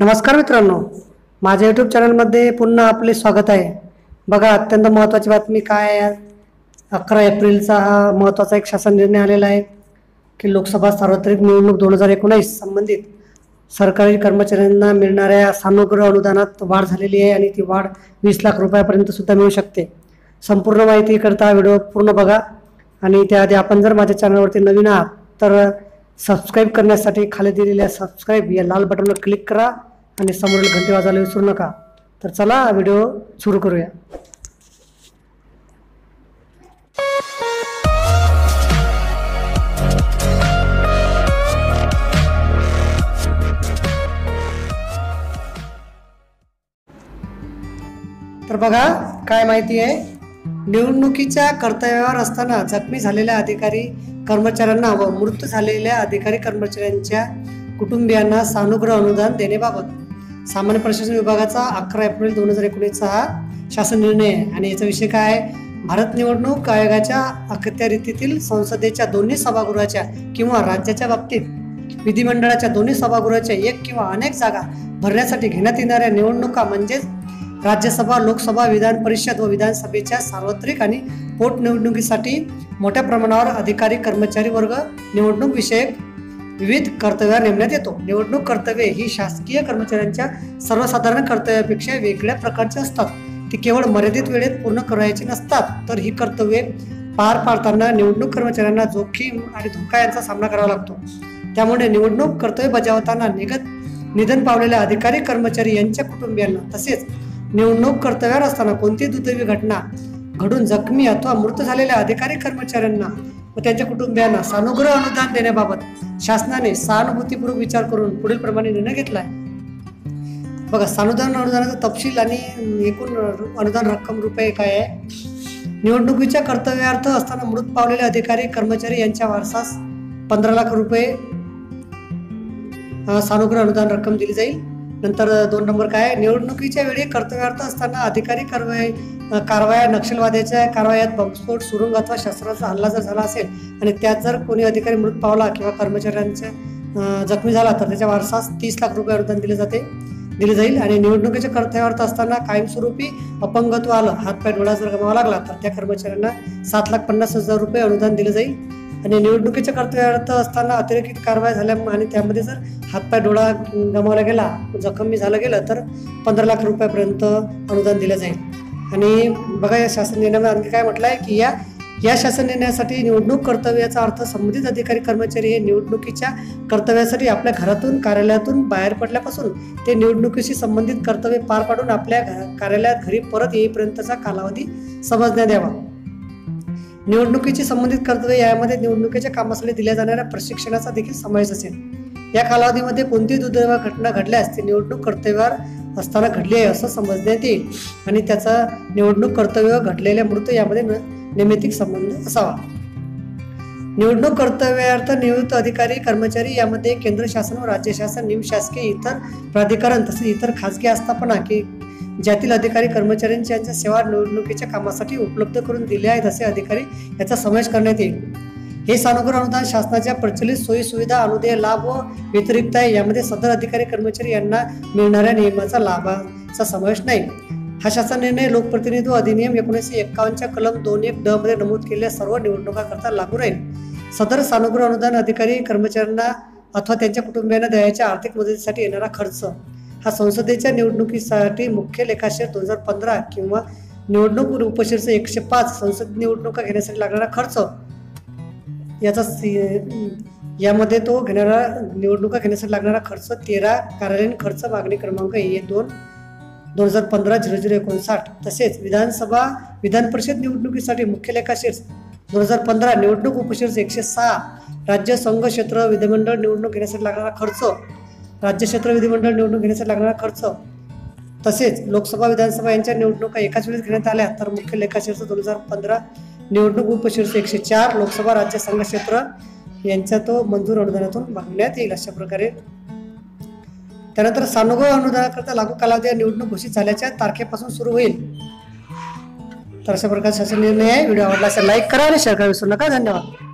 नमस्कार मित्रांनो. माझ्या यूट्यूब चॅनलमध्ये पुन्हा आपले स्वागत आहे. बघा अत्यंत महत्त्वाची बातमी काय आहे? अकरा एप्रिलचा हा महत्त्वाचा एक शासन निर्णय आलेला आहे की लोकसभा सार्वत्रिक निवडणूक दोन हजार एकोणीस संबंधित सरकारी कर्मचाऱ्यांना मिळणाऱ्या सानुग्रह अनुदानात वाढ झालेली आहे आणि ती वाढ वीस लाख रुपयापर्यंत सुद्धा मिळू शकते. संपूर्ण माहितीकरता व्हिडिओ पूर्ण बघा आणि त्याआधी आपण जर माझ्या चॅनलवरती नवीन आहात तर सबस्क्राईब करण्यासाठी खाली दिलेल्या सबस्क्राईब या लाल बटनवर क्लिक करा. आणि समोरील घंटी वाजायला विसरू नका. तर चला व्हिडिओ सुरू करूया. तर बघा काय माहिती आहे? निवडणुकीच्या कर्तव्यावर असताना जखमी झालेल्या अधिकारी कर्मचाऱ्यांना व मृत झालेल्या अधिकारी कर्मचाऱ्यांच्या कुटुंबियांना सानुग्रह अनुदान देण्याबाबत सामान्य प्रशासन विभागाचा अकरा एप्रिल दोन हजार एकोणीसचा हा शासन निर्णय आहे. आणि याचा विषय काय आहे? भारत निवडणूक आयोगाच्या अखत्यारीतील संसदेच्या दोन्ही सभागृहाच्या किंवा राज्याच्या बाबतीत विधिमंडळाच्या दोन्ही सभागृहाच्या एक किंवा अनेक जागा भरण्यासाठी घेण्यात येणाऱ्या निवडणुका म्हणजेच राज्यसभा लोकसभा विधान परिषद व विधानसभेच्या सार्वत्रिक आणि पोटनिवडणुकीसाठी मोठ्या प्रमाणावर अधिकारी कर्मचारी वर्ग निवडणूक विषयक विविध कर्तव्यावर नेमण्यात येतो. निवडणूक कर्तव्ये ही शासकीय कर्मचाऱ्यांच्या सर्वसाधारण कर्तव्यापेक्षा वेगळ्या प्रकारची असतात. ती केवळ मर्यादित वेळेत पूर्ण करायची नसतात तर ही कर्तव्ये पार पाडताना निवडणूक कर्मचाऱ्यांना जोखीम आणि धोका यांचा सामना करावा लागतो. त्यामुळे निवडणूक कर्तव्य बजावताना निगत निधन पावलेल्या अधिकारी कर्मचारी यांच्या कुटुंबियांना तसेच निवडणूक कर्तव्यावर असताना कोणती दुर्दैवी घटना घडून जखमी अथवा मृत झालेल्या अधिकारी कर्मचाऱ्यांना व त्यांच्या कुटुंबियांना सानुग्रह अनुदान देण्याबाबत शासनाने सहानुभूतीपूर्वक विचार करून पुढील प्रमाणे निर्णय घेतला आहे बघा सानुदान अनुदानाचा तपशील आणि एकूण अनुदान रक्कम रुपये काय आहे? निवडणुकीच्या कर्तव्यार्थ असताना मृत पावलेले अधिकारी कर्मचारी यांच्या वारसास पंधरा लाख रुपये सानुग्रह अनुदान रक्कम दिली जाईल. नंतर दोन नंबर काय आहे? निवडणुकीच्या वेळी कर्तव्यार्थ असताना अधिकारी कर्म कारवाया नक्षलवाद्याच्या कारवायात बॉम्बस्फोट सुरुंग अथवा शस्त्राचा हल्ला जर झाला असेल आणि त्यात जर कोणी अधिकारी मृत पावला किंवा कर्मचाऱ्यांच्या जखमी झाला तर त्याच्या वारसास तीस लाख रुपये अनुदान दिले जाते दिले जाईल आणि निवडणुकीच्या कर्तव्यार्थ असताना कायमस्वरूपी अपंगत्व आलं हातपाय डोळा जर गमावा लागला तर त्या कर्मचाऱ्यांना सात लाख पन्नास हजार रुपये अनुदान दिले जाईल. आणि निवडणुकीच्या कर्तव्यार्थ असताना अतिरिक्त कारवाई झाल्या आणि त्यामध्ये जर हातपाय डोळा गमावला गेला जखमी झालं गेलं तर पंधरा लाख रुपयापर्यंत अनुदान दिलं जाईल. आणि बघा या शासन निर्णयामध्ये आणखी काय म्हटलं आहे की या या शासन निर्णयासाठी निवडणूक कर्तव्याचा अर्थ संबंधित अधिकारी कर्मचारी हे निवडणुकीच्या कर्तव्यासाठी आपल्या घरातून कार्यालयातून बाहेर पडल्यापासून ते निवडणुकीशी संबंधित कर्तव्य पार पाडून आपल्या घ- कार्यालयात घरी परत येईपर्यंतचा कालावधी समजण्यात यावा निवडणुकीची संबंधित कर्तव्य यामध्ये निवडणुकीच्या कामासाठी दिल्या जाणाऱ्या प्रशिक्षणाचा देखील समावेश असेल. या कालावधीमध्ये कोणतीही दुर्दैव घटना घडल्यास ते निवडणूक कर्तव्यावर असताना घडली आहे असं समजण्यात येईल. आणि त्याचा निवडणूक कर्तव्य घडलेल्या मृत यामध्ये न- संबंध असावा. निवडणूक कर्तव्यार्थ निवृत्त अधिकारी कर्मचारी यामध्ये केंद्र शासन व राज्य शासन निमशासकीय इतर प्राधिकरण तसेच इतर खाजगी आस्थापना की ज्यातील अधिकारी कर्मचाऱ्यांची यांच्या सेवा निवडणुकीच्या कामासाठी उपलब्ध करून दिले आहेत असे अधिकारी याचा समावेश करण्यात येईल. हे सानुग्रह अनुदान शासनाच्या प्रचलित सोयी सुविधा अनुदेय लाभ व व्यतिरिक्त आहे. यामध्ये सदर अधिकारी कर्मचारी यांना मिळणाऱ्या नियमाचा लाभाचा समावेश नाही. हा शासन निर्णय लोकप्रतिनिधित्व अधिनियम एकोणीसशे एक्कावन्नच्या कलम दोन एक ड मध्ये नमूद केलेल्या सर्व निवडणुकाकरता लागू राहील. सदर सानुग्रह अनुदान अधिकारी कर्मचाऱ्यांना अथवा त्यांच्या कुटुंबियांना द्यायच्या आर्थिक मदतीसाठी येणारा खर्च हा संसदेच्या निवडणुकीसाठी मुख्य लेखाशेर दोन हजार पंधरा किंवा निवडणूक उपशीर्ष एकशे पाच संसद निवडणुका घेण्यासाठी लागणारा खर्च याचा सी- यामध्ये तो घेणारा निवडणुका घेण्यासाठी लागणारा खर्च तेरा कार्यालयीन खर्च मागणी क्रमांक ए दोन दोन हजार पंधरा झिरो झिरो एकोणसाठ. तसेच विधानसभा विधान परिषद निवडणुकीसाठी मुख्य लेखाशीर्ष दोन हजार पंधरा निवडणूक उपशीर्ष एकशे सहा. राज्य संघ क्षेत्र विधिमंडळ निवडणूक घेण्यासाठी लागणारा खर्च राज्य क्षेत्र विधिमंडळ निवडणूक घेण्यासाठी लागणारा खर्च. तसेच लोकसभा विधानसभा यांच्या निवडणुका एकाच वेळेस घेण्यात आल्या तर मुख्य लेखाशीर्ष दोन हजार पंधरा. निवडणूक उपशीर्ष एकशे चार लोकसभा राज्य संघ क्षेत्र यांच्या तो मंजूर अनुदानातून भागण्यात येईल अशा प्रकारे. त्यानंतर सानुभव अनुदानाकरता लागू कालावधी निवडणूक घोषित झाल्याच्या तारखेपासून सुरू होईल. तर अशा प्रकारचा शासन निर्णय आहे. व्हिडिओ आवडला असेल लाईक करा आणि शेअर करा. विसरू नका. धन्यवाद.